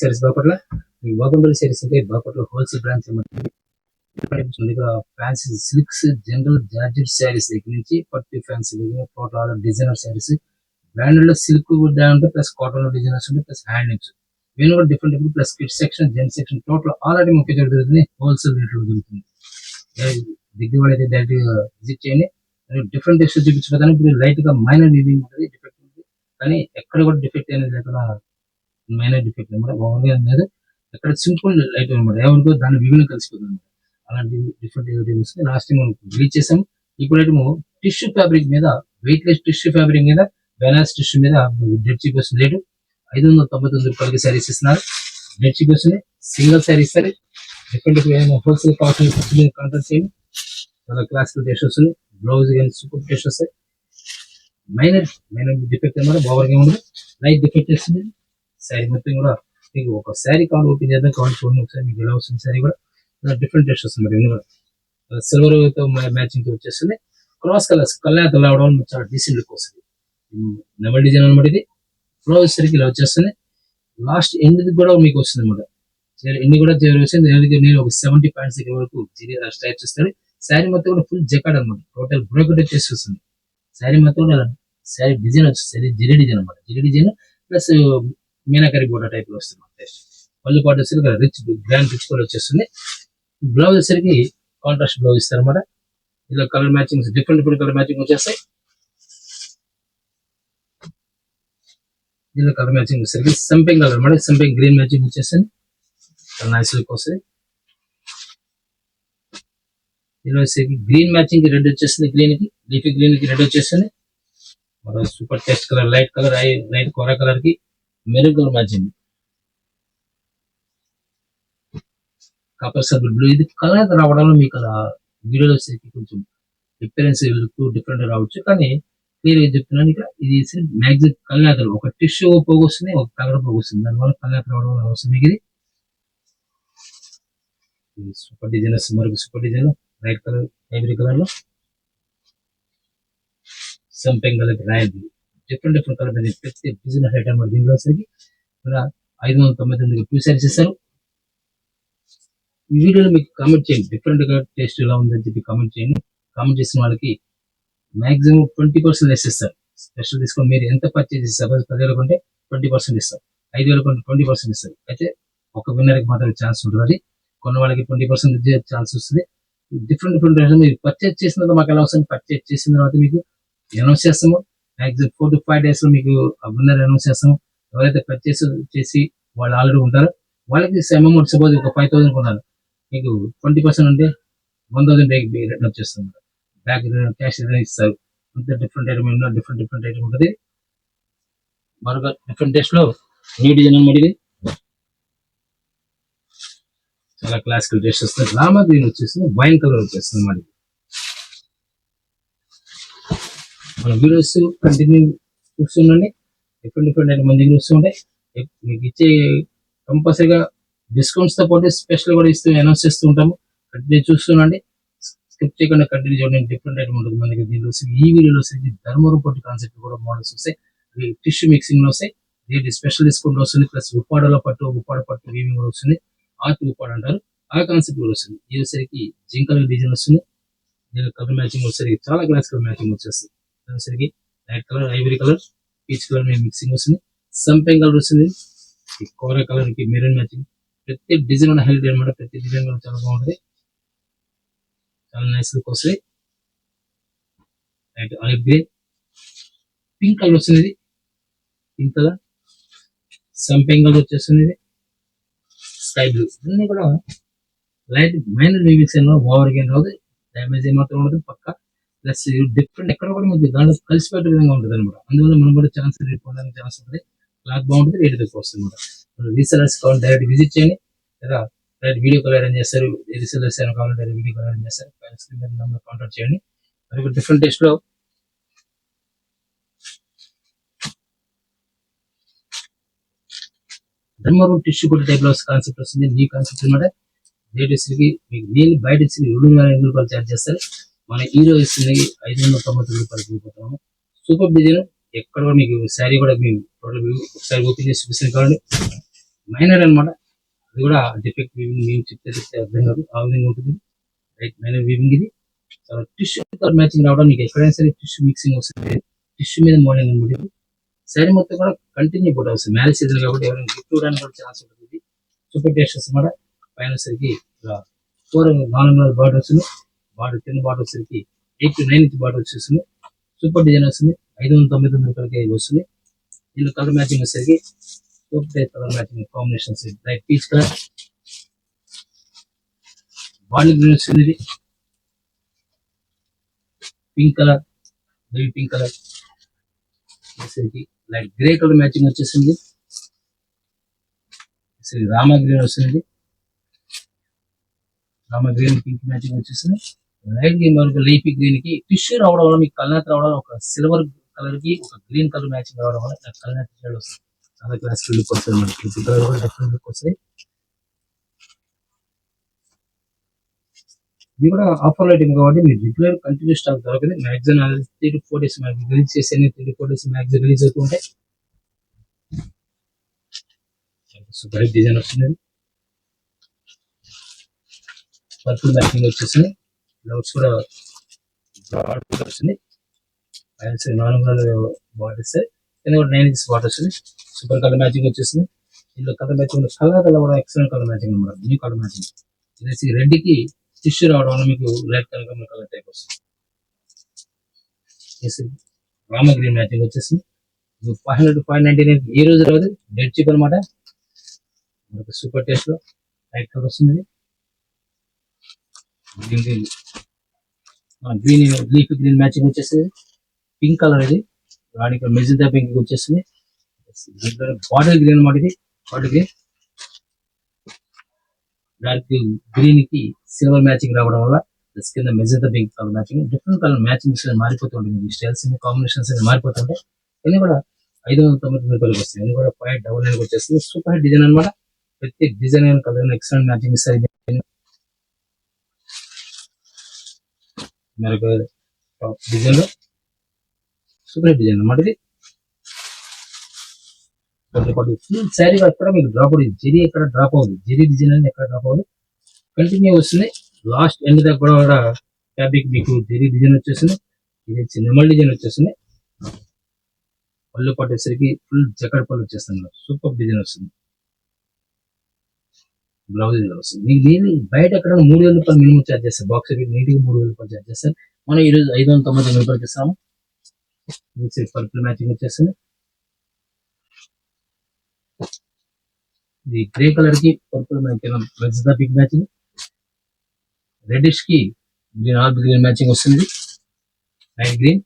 సారీస్ బాపట్ల ఈ బాగుండల్ సారీస్ అంటే బాపట్ల హోల్సేల్ బ్రాంచ్ ముందుగా fancy silks general georgette saris దగ్గర నుంచి పట్టు ఫ్యాన్సీ దగ్గర టోటల్ డిజైనర్ శారీస్ బ్రాండెడ్లో సిల్క్ కూడా ఉంటే ప్లస్ కాటన్లో డిజైనర్స్ ఉంటాయి ప్లస్ హ్యాండ్ నిప్స్ ఇవన్నీ కూడా different different plus kid section gent section total already ముఖ్య జరుగుతుంది హోల్సేల్ రేట్లో దొరుకుతుంది. దగ్గర వాళ్ళు అయితే డైరెక్ట్ విజిట్ చేయండి. డిఫరెంట్ టెక్స్ట్ చూపించుకోవడానికి ఇప్పుడు లైట్గా మైనర్ వీవింగ్ ఉంటుంది డిఫెక్ట్ ఉంటుంది. కానీ ఎక్కడ కూడా డిఫెక్ట్ అనేది లేకుండా మైనర్ డిఫెక్ట్ అనమాట. ఓవర్గా అనేది ఎక్కడ సింపుల్ లైట్ అనమాట. ఎవరికో దాని వివిని కలిసిపోతుంది అనమాట. అలాంటి డిఫరెంట్ వస్తుంది. లాస్ట్ టైం మనం రిలీజ్ చేసాం. ఇప్పుడు అయితే టిష్యూ ఫ్యాబ్రిక్ మీద వెయిట్ లెస్ టిష్యూ ఫ్యాబ్రిక్ మీద బెనాస్ టిష్యూ మీద డెడ్ చీప్ వస్తుంది. రేటు ఐదు వందల తొంభై తొమ్మిది రూపాయలకి శారీస్ ఇస్తున్నారు. డెడ్ చీప్ వస్తుంది. సింగిల్ శారీస్ ఇస్తారు. డిఫరెంట్ హోల్సేల్ కావాల్సిన కాంటాక్ట్ చేయండి. చాలా క్లాసికల్ టేస్ట్ వస్తుంది. బ్లౌజ్ కానీ సూపర్ టేస్ట్ వస్తాయి. మైనర్ మైనర్ డిఫెక్ట్ అనమాట. ఓవర్గా ఉండదు లైట్ డిఫెక్ట్ వస్తుంది శారీ మొత్తం కూడా మీకు ఒక శారీ కార్డు ఓపెన్ చేద్దాం. కావాలి చూడండి ఒకసారి మీకు ఎలా వస్తుంది శారీ కూడా. డిఫరెంట్ టెస్ట్ వస్తుంది మరి సిల్వర్తో మ్యాచింగ్తో వచ్చేస్తుంది. క్రాస్ కలర్స్ కళ్ళతో రావడం చాలా డీసెంట్ లుక్ వస్తుంది. నెమల్ డిజైన్ అనమాట ఇది. బ్లౌజ్ సరికి ఇలా వచ్చేస్తుంది. లాస్ట్ ఎండ్ కూడా మీకు వస్తుంది అనమాట ఎన్ని కూడా వచ్చింది. నేను ఒక సెవెంటీ పాయింట్స్ దగ్గర వరకు స్టైప్స్ చేస్తాడు శారీ మొత్తం కూడా ఫుల్ జకాడ్ అనమాట టోటల్ బ్రోకెట్ వచ్చేసి వస్తుంది. శారీ మొత్తం కూడా శారీ డిజైన్ వచ్చేస్తుంది. జిరి డిజైన్ అనమాట zari design plus meenakari border టైప్లో వస్తుంది. పళ్ళు పాటు వచ్చేసరికి రిచ్ గ్రాండ్ రిచ్ కూడా వచ్చేస్తుంది. బ్లౌజ్ వచ్చేసరికి కాంట్రాస్ట్ బ్లౌజ్ ఇస్తారు అనమాట ఇలా colour matching different different colour matching వచ్చేస్తాయి. దీనిలో కలర్ మ్యాచింగ్ వచ్చేసరికి సంపింగ్ కలర్ అనమాట సంపింగ్ గ్రీన్ మ్యాచింగ్ వచ్చేస్తుంది. నైస్ లుక్ వస్తుంది. దీనిలో వచ్చేసరికి గ్రీన్ మ్యాచింగ్కి రెడ్ వచ్చేస్తుంది గ్రీన్కి. లీఫీ గ్రీన్కి రెడ్ వచ్చేస్తుంది. మరో super test colour light colour light కోరా కలర్కి. మెరుగులు కలర్ మ్యాచింగ్ బ్లూ ఇది కలర్ రావడంలో మీకు అలా వీడియోలో వచ్చేసి కొంచెం డిఫరెన్స్ లుక్ డిఫరెంట్ రావచ్చు. కానీ క్లియర్ చెప్తున్నాను ఇక్కడ ఇది మ్యాక్సిమం కళ్ళాతలు ఒక టిష్యూ పోగొస్తుంది ఒక కలర్ పోగొస్తుంది దానివల్ల కళ్ళాత రావడం వల్ల అవసరం ఇది సూపర్ డిజైన్ వస్తుంది. మరొక super design right colour ivory కలర్లో. సంపెంగల్ colour royal different different colour ప్రతి బిజినెస్ ఐటమ్ దీనిలో వచ్చేసరికి ఐదు వందల తొంభై తొమ్మిది టూ ఇస్తారు ఈ వీడియోలో మీకు కామెంట్ చేయండి. డిఫరెంట్గా టేస్ట్ ఎలా ఉందని చెప్పి కామెంట్ చేయండి. కామెంట్ చేసిన వాళ్ళకి మాక్సిమం ట్వంటీ పర్సెంట్ లెస్ ఇస్తారు. స్పెషల్ డిస్కౌంట్ మీరు ఎంత పర్చేజ్ చేస్తారు పదివేల కొంటే ట్వంటీ పర్సెంట్ ఇస్తారు. ఐదు వేల కొంటే ట్వంటీ పర్సెంట్ ఇస్తారు. అయితే ఒక విన్నర్కి మాత్రమే ఛాన్స్ ఉంటుంది అది. కొన్న వాళ్ళకి ట్వంటీ పర్సెంట్ ఇచ్చే ఛాన్స్ వస్తుంది. డిఫరెంట్ డిఫరెంట్ మీరు పర్చేజ్ చేసిన తర్వాత మాకు ఎలా వస్తుంది? పర్చేజ్ చేసిన తర్వాత మీకు అనౌన్స్ చేస్తాము. మ్యాక్సిమం ఫోర్ టు ఫైవ్ డేస్లో మీకు విన్నర్ అనౌన్స్ చేస్తాము ఎవరైతే పర్చేస్ చేసి వాళ్ళు ఆల్రెడీ ఉంటారో వాళ్ళకి అమౌంట్ సపోజ్ ఒక ఫైవ్ థౌసండ్ కొన్నారు మీకు ట్వంటీ పర్సెంట్ ఉంటే వన్ థౌసండ్ బ్యాక్ రిటర్న్ వచ్చేస్తుంది బ్యాగ్ క్యాష్ రిటర్న్ ఇస్తారు. అంత డిఫరెంట్ ఐటమ్ ఉన్న డిఫరెంట్ డిఫరెంట్ ఐటమ్ ఉంటుంది. మరొక డిఫరెంట్ టేస్ట్లో న్యూ డిజైన్ అనమాట ఇది చాలా క్లాసికల్ టేస్ట్ వస్తుంది లామా గ్రీన్ వచ్చేస్తుంది వైన్ కలర్ వచ్చేస్తుంది అన్నమాట ఇది. మన వీడియోస్ కంటిన్యూ చూస్తుండండి. డిఫరెంట్ డిఫరెంట్ ఐటమ్ మంది చూస్తుండే. మీకు ఇచ్చే కంపల్సరీగా డిస్కౌంట్స్తో పాటు స్పెషల్ కూడా ఇస్తూ అనౌన్స్ చేస్తూ ఉంటాము. కంటిన్యూ చూస్తుండండి. స్కిప్ చేయకుండా కంటిన్యూ చూడండి. డిఫరెంట్ ఐటమ్ ఉంటుంది మనకి దీనిలో. ఈ వీడియోలో వచ్చి ధర్మవరం పొట్టి కాన్సెప్ట్ కూడా మోడల్స్ వస్తాయి. అవి టిష్యూ మిక్సింగ్లో వస్తాయి. దీనికి స్పెషల్ డిస్కౌంట్ వస్తుంది. ప్లస్ ఉప్పాడలో పట్టు ఉప్పాడ పట్టు వీవింగ్ కూడా వస్తుంది. ఆర్ట్ ఉప్పాడ అంటారు. ఆ కాన్సెప్ట్ కూడా వస్తుంది. ఇది వచ్చేసరికి జింకల్ డిజైన్ వస్తుంది. దీని కలర్ మ్యాచింగ్ వచ్చేసరికి చాలా క్లాసికల్ మ్యాచింగ్ వచ్చేస్తుంది. వచ్చేసరికి light colour ivory colour peach colour mixing వస్తుంది. సంపెంగ్ కలర్ వస్తుంది. ఈ కోర కలర్కి మెరూన్ మ్యాచింగ్ ప్రతి డిజైన్ ఉన్న హెల్త్ అనమాట. ప్రతి డిజైన్ కూడా చాలా బాగుంటుంది. చాలా నైస్ లుక్ వస్తుంది. Light olive grey pink colour వస్తుంది పింక్ కలర్. సంపెంగ్ కలర్ వచ్చేస్తుంది స్కై బ్లూ అన్ని కూడా లైట్ మైనర్ లిమిక్స్ ఏమో ఓవర్ గేమ్ రాదు. డ్యామేజ్ ఏమాత్రం ఉండదు. పక్క. ప్లస్ డిఫరెంట్ ఎక్కడ కూడా మీకు దాంట్లో కలిసిపోయే విధంగా ఉంటుంది అనమాట అందువల్ల మనం కూడా ఛాన్స్ రేట్ పొందడానికి ఛాన్స్ ఉంటుంది. క్లాత్ బాగుంటుంది రేట్ తక్కువ వస్తుంది అనమాట రీసెలర్స్ కావాలి డైరెక్ట్ విజిట్ చేయండి. లేదా డైరెక్ట్ వీడియో కాల్ అరేంజ్ చేస్తారు. రీసెలర్స్ ఏమైనా కావాలంటే డైరెక్ట్ వీడియో కాల్ అరేంజ్ చేస్తారు. స్క్రీన్ మీద నెంబర్ కాంటాక్ట్ చేయండి. మరి డిఫరెంట్ టేస్ట్లో ధర్మవరం టిష్యూ కూడా టైప్లో కాన్సెప్ట్ వస్తుంది. నీ కాన్సెప్ట్ అనమాట రేట్ మీకు నీళ్ళు బయట ఇస్తుంది రెండు వేల ఎనిమిది రూపాయలు ఛార్జ్ చేస్తారు. మన హీరో ఇస్తుంది ఐదు వందల తొంభై తొమ్మిది రూపాయలు కొనుక్కుంటాము. సూపర్ డిజైన్ ఎక్కడ కూడా మీకు శారీ కూడా మేము టోటల్ ఒకసారి ఓపెన్ చేసి చూపిస్తాను కాబట్టి మైనర్ అన్నమాట. అది కూడా డిఫెక్ట్ వీవింగ్ మేము చెప్తే చెప్తే అర్థం కాదు. ఆ విధంగా ఉంటుంది. రైట్ మైనర్ వీవింగ్ ఇది. చాలా టిష్యూ మ్యాచింగ్ రావడం మీకు ఎక్కడైనా సరే టిష్యూ మిక్సింగ్ వస్తుంది టిష్యూ మీద మోడలింగ్ అనమాట ఇది. శారీ మొత్తం కూడా కంటిన్యూ పోటీ వస్తుంది మ్యారేజ్ సీజన్ కాబట్టి ఎవరైనా గిఫ్ట్ ఇవ్వడానికి కూడా ఛాన్స్ ఉంటుంది. ఇది సూపర్ టేస్ట్ అనమాట పైన సరికి ఫోర్ నాలుగు నాలుగు బాడీ వస్తుంది బార్డర్ కింద బార్డర్ వచ్చేసరికి ఎయిట్ నైన్ ఇంచ్ బార్డర్ వచ్చేసింది సూపర్ డిజైన్ వస్తుంది. ఐదు వందల తొమ్మిది తొమ్మిది రూపాయలకి వస్తుంది. దీనిలో కలర్ మ్యాచింగ్ వచ్చేసరికి super type colour matching combinations light peach colour. Body green వస్తుంది ఇది. Pink colour baby pink colour వచ్చేసరికి లైట్ గ్రే కలర్ మ్యాచింగ్ వచ్చేసింది. రామా గ్రీన్ వస్తుంది. రామా గ్రీన్ పింక్ మ్యాచింగ్ వచ్చేసింది. లైట్ గ్రీన్ వరకు లీఫీ గ్రీన్కి టిష్యూ రావడం వల్ల మీకు కలర్ రావడం ఒక సిల్వర్ కలర్కి ఒక గ్రీన్ కలర్ మ్యాచింగ్ రావడం వల్ల కలర్ షేడ్ వస్తుంది. చాలా క్లాస్ లుక్ వస్తుంది మనకి. కలర్ కూడా డిఫరెంట్ లుక్ వస్తుంది ఇది కూడా ఆఫర్ ఐటమ్ కాబట్టి మీరు రెగ్యులర్ కంటిన్యూ స్టాక్ దొరకదు. Maximum three to four days మనకి రిలీజ్ చేసే three to four days maximum release అవుతుంటే సూపర్ డిజైన్ వస్తుంది. పర్పుల్ మ్యాచింగ్ వచ్చేసింది. బ్లౌజ్ కూడా broad కూడా వస్తుంది పైన నాలుగు బాటిల్స్ కింద కూడా నైన్ ఇంచెస్ బాటిల్ వస్తుంది సూపర్ కలర్ మ్యాచింగ్ వచ్చేసింది. ఇందులో కలర్ మ్యాచింగ్ కలర్ కలర్ కూడా ఎక్సలెంట్ కలర్ మ్యాచింగ్ అనమాట న్యూ కలర్ మ్యాచింగ్ ఇదేసి రెడ్కి టిష్యూ రావడం వల్ల మీకు రెడ్ కలర్ కలర్ టైప్ వస్తుంది. Yes, రామ గ్రీన్ మ్యాచింగ్ వచ్చేసింది. Five hundred five ninety nine ఈ రోజు రాదు డెడ్ చీప్ అనమాట మనకు సూపర్ టేస్ట్లో లైట్ కలర్ వస్తుంది green green green leaf green matching వచ్చేసింది. పింక్ కలర్ ఇది. రాణి మెజిందా పింక్ వచ్చేసింది. బాటిల్ గ్రీన్ అనమాట ఇది. బాటిల్ గ్రీన్ డార్క్ గ్రీన్కి సిల్వర్ మ్యాచింగ్ రావడం వల్ల ప్లస్ కింద magenta pink colour matching different colour matchings మారిపోతూ ఈ స్టైల్స్ కాంబినేషన్స్ మారిపోతుంటాయి ఇవన్నీ కూడా ఐదు వందల తొంభై తొమ్మిది రూపాయలకి వస్తాయి. అన్ని కూడా ఫైవ్ డబుల్ నైన్కి వచ్చేస్తుంది సూపర్ డిజైన్ అనమాట ప్రతి డిజైన్ కలర్ ఎక్సలెంట్ మ్యాచింగ్ ఇస్తారు ఇది. డిజైన్ సూపర్ డిజైన్ అనమాట ఇది. ఫుల్ శారీ ఎక్కడ మీకు డ్రాప్ అవుతుంది. జెరీ ఎక్కడ డ్రాప్ అవుతుంది జరీ డిజైన్ అనేది ఎక్కడ డ్రాప్ అవుతుంది కంటిన్యూ వస్తుంది. లాస్ట్ ఎండ్ దగ్గర కూడా ఫ్యాబ్రిక్ మీకు జెరీ డిజైన్ వచ్చేసింది ఇది వచ్చి నెమల్ డిజైన్ వచ్చేసింది పళ్ళు పట్టేసరికి ఫుల్ జకడ్ పళ్ళు వచ్చేస్తుంది. సూపర్ డిజైన్ వస్తుంది. బ్లౌజ్. ఇలా వస్తుంది మీకు దీన్ని బయట ఎక్కడ మూడు వేల రూపాయలు మినిమం చార్జ్ చేస్తారు బాక్స్ నీట్గా మూడు వేల రూపాయలు చార్జ్ చేస్తారు మనం ఈ రోజు ఐదు వందల తొంభై తొమ్మిది రూపాయలు ఇస్తాము పర్పుల్ మ్యాచింగ్ వచ్చేస్తుంది. ఇది గ్రే కలర్కి పర్పుల్ మ్యాచింగ్ బిగ్ మ్యాచింగ్ రెడిష్కి గ్రీన్ ఆల్ గ్రీన్ మ్యాచింగ్ వస్తుంది. Light green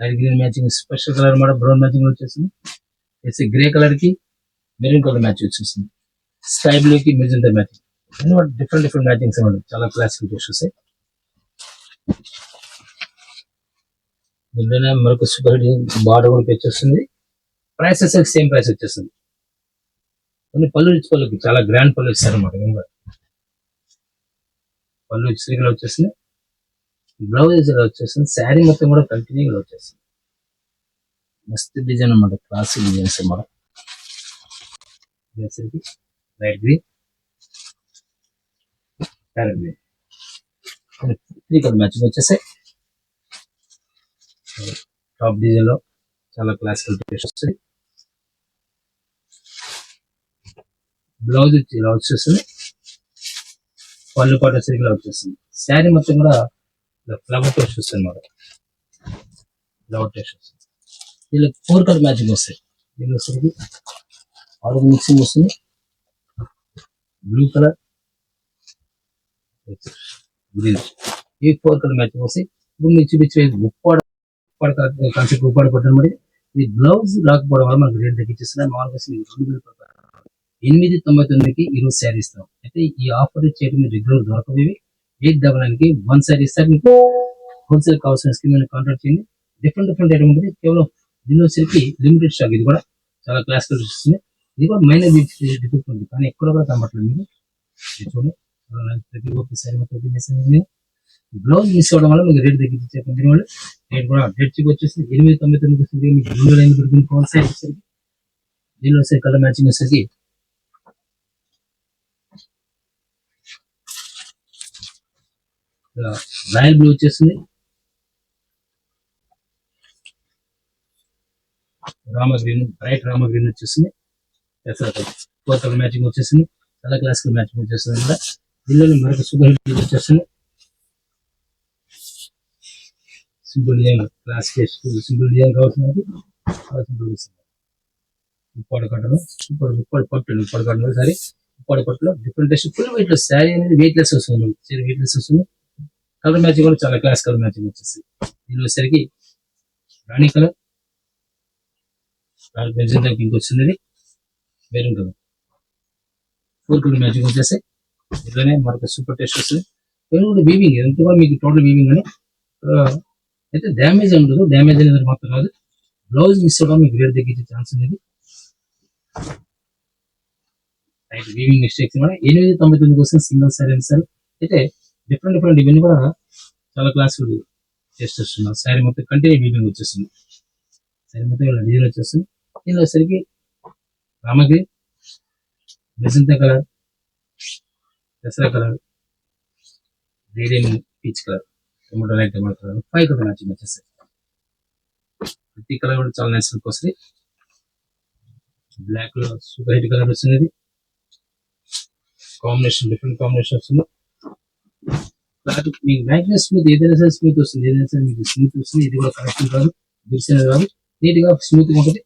light green matching special colour అనమాట బ్రౌన్ మ్యాచింగ్ వచ్చేసింది ఎస్ గ్రే కలర్కి మెరూన్ కలర్ మ్యాచ్ వచ్చేసింది స్కై బ్లూ కి magenta matching different different matchings ఉన్నాయి. చాలా క్లాసిక్ వస్తాయి. దీంట్లోనే మరొక సూపర్ బార్డర్ కూడా వచ్చేస్తుంది ప్రైసెస్ సేమ్ ప్రైస్ వచ్చేస్తుంది. కొన్ని పళ్ళు రిచ్ పళ్ళుకి చాలా గ్రాండ్ పళ్ళు ఇస్తారు అనమాట పళ్ళు శ్రీగా వచ్చేసింది బ్లౌజ్ ఇలా వచ్చేసింది శారీ మొత్తం కూడా కంటిన్యూగా వచ్చేస్తుంది. మస్తు డిజైన్ అన్నమాట. క్లాసిక్ డిజైన్స్ అన్నమాట. Light green. Parrot green. Three colour matching వచ్చేసాయి టాప్ డిజైన్లో చాలా క్లాసికల్ టేస్ట్ వస్తుంది. బ్లౌజ్ వచ్చి ఇలా వచ్చేస్తుంది. పళ్ళు పాట వచ్చేసరికి ఇలా వచ్చేస్తుంది. శారీ మొత్తం కూడా ఫ్లవర్ టేస్ట్ వస్తుంది మాట ఫ్లవర్ టేస్ట్ వస్తుంది. దీనిలో ఫోర్ కలర్ మ్యాచింగ్ వస్తాయి. దీనిలో వచ్చేసరికి ఆరెంజ్ మిక్సింగ్ వస్తుంది. Blue colour. గ్రీన్ ఈ ఫోర్ కలర్ మ్యాచ్ వస్తాయి ఇప్పుడు మిర్చి మిర్చి ఉప్పాడ ఉప్పాడ కాన్సెప్ట్ ఉప్పాడ పట్టడం మరి ఈ గ్లౌజ్ రాకపోవడం వల్ల మనకు రేట్ తగ్గించేస్తున్నాయి మామూలుగా అసలు రెండు వేల ఎనిమిది తొంభై తొమ్మిదికి ఈరోజు శారీ ఇస్తాం. అయితే ఈ ఆఫర్ చేయడం రెగ్యులర్ దొరకవేవి ఎయిట్ డబల్ నైన్కి వన్ శారీ ఇస్తారు. మీకు హోల్సేల్ కావాల్సిన స్కీమ్ కాంటాక్ట్ చేయండి. డిఫరెంట్ డిఫరెంట్ ఐటమ్ ఉంటుంది. కేవలం దీనిలో వచ్చేసరికి లిమిటెడ్ స్టాక్ ఇది కూడా. చాలా క్లాస్ వస్తుంది. ఇదిగో కూడా మైనర్ డిఫెక్ట్ ఉంది. కానీ ఎక్కడ కూడా కనబడలేదు మీరు. చూడండి. ప్రతి ఒక్కసారి మొత్తం ఓపెన్ చేసాను నేను. బ్లౌజ్ మిస్ అవ్వడం వల్ల మీకు రేట్ తగ్గించే కంపెనీ వాళ్ళు. రేట్ కూడా డెడ్ చిక్ వచ్చేసి ఎనిమిది తొమ్మిది తొమ్మిది వస్తుంది. మీకు రెండు వేల ఎనిమిది దొరికింది ఫోన్ సైడ్ వచ్చేసరికి. దీనిలో వచ్చే కలర్ మ్యాచింగ్ వచ్చేసరికి. రాయల్ బ్లూ వచ్చేస్తుంది. రామగ్రీన్ బ్రైట్ రామగ్రీన్ వచ్చేస్తుంది. ఫోర్ మ్యాచింగ్ వచ్చేసింది. చాలా క్లాసికల్ మ్యాచింగ్ వచ్చేసింది కూడా దీనిలో మరొక సూపర్ హిట్ వచ్చేసింది simple design class simple design కావాల్సిన సింపుల్ వస్తుంది. ఉప్పాడు కట్టలు ఉప్పాడు ఉప్పాడు పట్టు ఉప్పాడు కట్టలు సరే ఉప్పాడు పట్టులో different test full weightless sari అనేది వెయిట్ లెస్ వస్తుంది వెయిట్ లెస్ వస్తుంది. కలర్ మ్యాచింగ్ కూడా చాలా క్లాస్ కలర్ మ్యాచింగ్ వచ్చేసి దీని వచ్చేసరికి రాణి కలర్ మెజెంటా పింక్ వచ్చింది మెరూన్ ఉంటుంది. ఫోర్ కలర్ మ్యాచింగ్ వచ్చేసి ఇట్లనే మనకు సూపర్ టెస్ట్ వస్తుంది. ఇవన్నీ కూడా వీవింగ్ ఎంత కూడా మీకు టోటల్ వీవింగ్ అని అయితే డ్యామేజ్ ఉండదు. డ్యామేజ్ అనేది మాత్రం కాదు. బ్లౌజ్ మిస్ అవ్వడం మీకు వేరే తగ్గించే ఛాన్స్ అనేది రైట్ వీవింగ్ మిస్టేక్స్ కూడా ఎనిమిది తొంభై తొమ్మిది కోసం సింగిల్ సారీ అని సార్ అయితే డిఫరెంట్ డిఫరెంట్ ఇవన్నీ కూడా చాలా క్లాస్ టేస్ట్ వస్తున్నారు శారీ మొత్తం కంటిన్యూ వీవింగ్ వచ్చేస్తుంది. శారీ మొత్తం ఇలా డిజైన్ వచ్చేస్తుంది. దీనిలో వచ్చేసరికి ఆమెకి magenta colour. Dasara colour. Radium peach colour. Tomato light tomato colour. Five colour matching వచ్చేస్తాయి. ప్రతి కలర్ కూడా చాలా నైస్ లుక్ వస్తుంది. బ్లాక్లో సూపర్ హైట్ కలర్ వస్తుంది కాంబినేషన్ డిఫరెంట్ కాంబినేషన్ వస్తుంది. క్లాత్ మీకు మ్యాగ్నెస్ స్మూత్ ఏదైనా సరే స్మూత్ వస్తుంది ఏదైనా సరే మీకు స్మూత్ వస్తుంది ఇది కూడా కరెక్షన్ కాదు బిర్స్ కాదు. నీట్గా స్మూత్గా ఉంటుంది.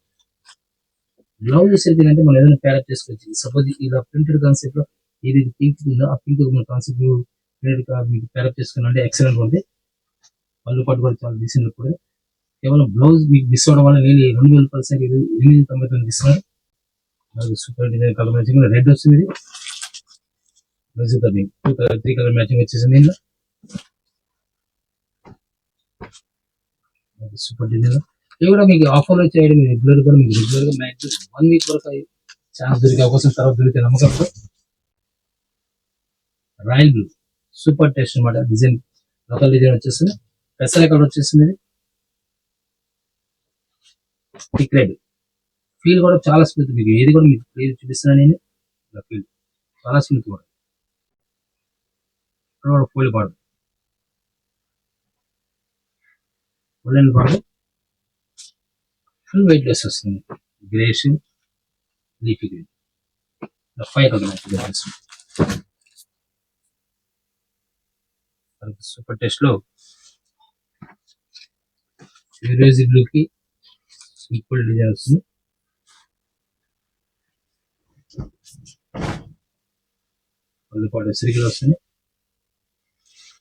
బ్లౌజ్ వచ్చేసరికి అంటే మనం ఏదైనా ప్యారప్ చేసుకోవచ్చు సపోజ్ ఇలా ప్రింటెడ్ కాన్సెప్ట్లో ఏది పింక్ ఉందో ఆ పింక్ మన కాన్సెప్ట్ మీకు ప్యారప్ చేసుకుని అంటే ఎక్సలెంట్ ఉంది. పళ్ళు పట్టు చాలా డీసెంట్ కూడా. కేవలం బ్లౌజ్ మీకు మిస్ అవడం వల్ల నేను రెండు వేల పర్సెంట్ ఎనిమిది తొంభై తొమ్మిది ఇస్తున్నాను నాకు super design colour matching red వస్తుంది. ఇది మీకు two colour three colour matching వచ్చేసింది సూపర్ డిజైన్ ఇవి కూడా మీకు ఆఫర్లో చేయడం రెగ్యులర్ కూడా మీకు రెగ్యులర్గా మ్యాక్సిమం వన్ వీక్ వరకు ఛాన్స్ దొరికే అవకాశం తర్వాత దొరికే నమ్మకంతో. రాయల్ బ్లూ సూపర్ టేస్ట్ అనమాట డిజైన్ లోకల్ డిజైన్ వచ్చేస్తుంది. పెసల కలర్ వచ్చేసింది థిక్ రెడ్ ఫీల్ కూడా చాలా స్మూత్ మీకు. ఏది కూడా మీకు క్లియర్ చూపిస్తున్నా నేను. ఫీల్ చాలా స్మూత్ కూడా. ఇక్కడ కూడా ఫోల్ పాడు ఫుల్ పాడు ఫుల్ వెయిట్ లెస్ వస్తుంది grace leafy green five colour super టెస్ట్లో యూరేజీ బ్లూ కి సింపుల్ డిజైన్ వస్తుంది పళ్ళు పాటు సిరిగిలు వస్తుంది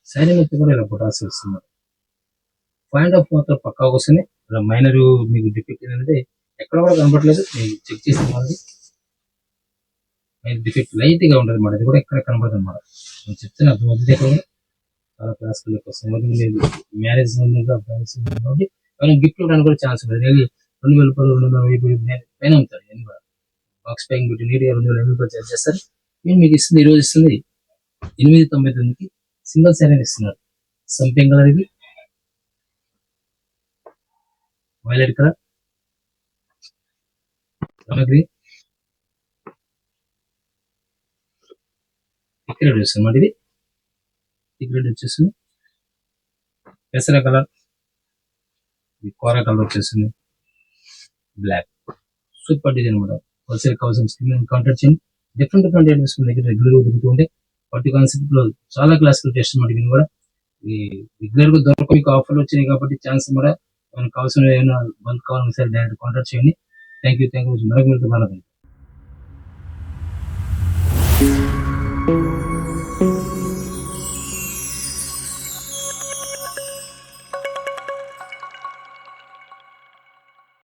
శారీ మొత్తం కూడా ఇలా పొటాసి వస్తుంది. పాయింట్ ఆఫ్ మాత్రం పక్కా వస్తున్నాయి మైనర్ మీకు డిఫెక్ట్ అనేది ఎక్కడ కూడా కనపడలేదు మీకు చెక్ చేసిన వాళ్ళది మైనర్ డిఫెక్ట్ లైట్గా ఉంటుంది అన్నమాట. అది కూడా ఎక్కడ కనపడదు అనమాట నేను చెప్తే అర్థమవుతుంది ఎక్కడ కూడా. చాలా క్లాసికల్ వస్తుంది మరి మీరు మ్యారేజ్ ముందుగా ఫ్రెండ్స్ కాబట్టి ఏమైనా గిఫ్ట్ ఇవ్వడానికి కూడా ఛాన్స్ ఉంటుంది రియల్లీ రెండు వేల రూపాయలు రెండు వందల వెయ్యి రూపాయలు పైన ఉంటారు. నేను కూడా. బాక్స్ ప్యాకింగ్ పెట్టి నీట్గా రెండు వేల ఎనిమిది రూపాయలు ఛార్జ్ చేస్తారు. నేను మీకు ఇస్తుంది ఈరోజు ఇస్తుంది ఎనిమిది తొంభై తొమ్మిదికి సింగిల్ శారీ ఇస్తున్నారు. సంపింగ్ కలర్ ఇది. వైలెట్ కలర్ సామాగ్రి. ఇక్కడ చూస్తుంది ఇది. సీక్రెట్ వచ్చేసింది పెసర కలర్ కోర కలర్ వచ్చేసింది బ్లాక్ సూపర్ డిజైన్ కూడా హోల్సేల్ కావాల్సిన స్కిన్ కాంటాక్ట్ చేయండి. డిఫరెంట్ డిఫరెంట్ ఐటమ్స్ మన దగ్గర రెగ్యులర్గా దొరుకుతూ ఉంటాయి. కాన్సెప్ట్లో చాలా క్లాసికల్ టెస్ట్ మాట కూడా. ఈ రెగ్యులర్గా దొరక మీకు ఆఫర్లు వచ్చినాయి కాబట్టి ఛాన్స్ కూడా మనకు కావాల్సిన ఏమైనా బల్క్ కావాలని సరే డైరెక్ట్ కాంటాక్ట్ చేయండి. థ్యాంక్ యూ థ్యాంక్ యూ మరొక మీతో బాగా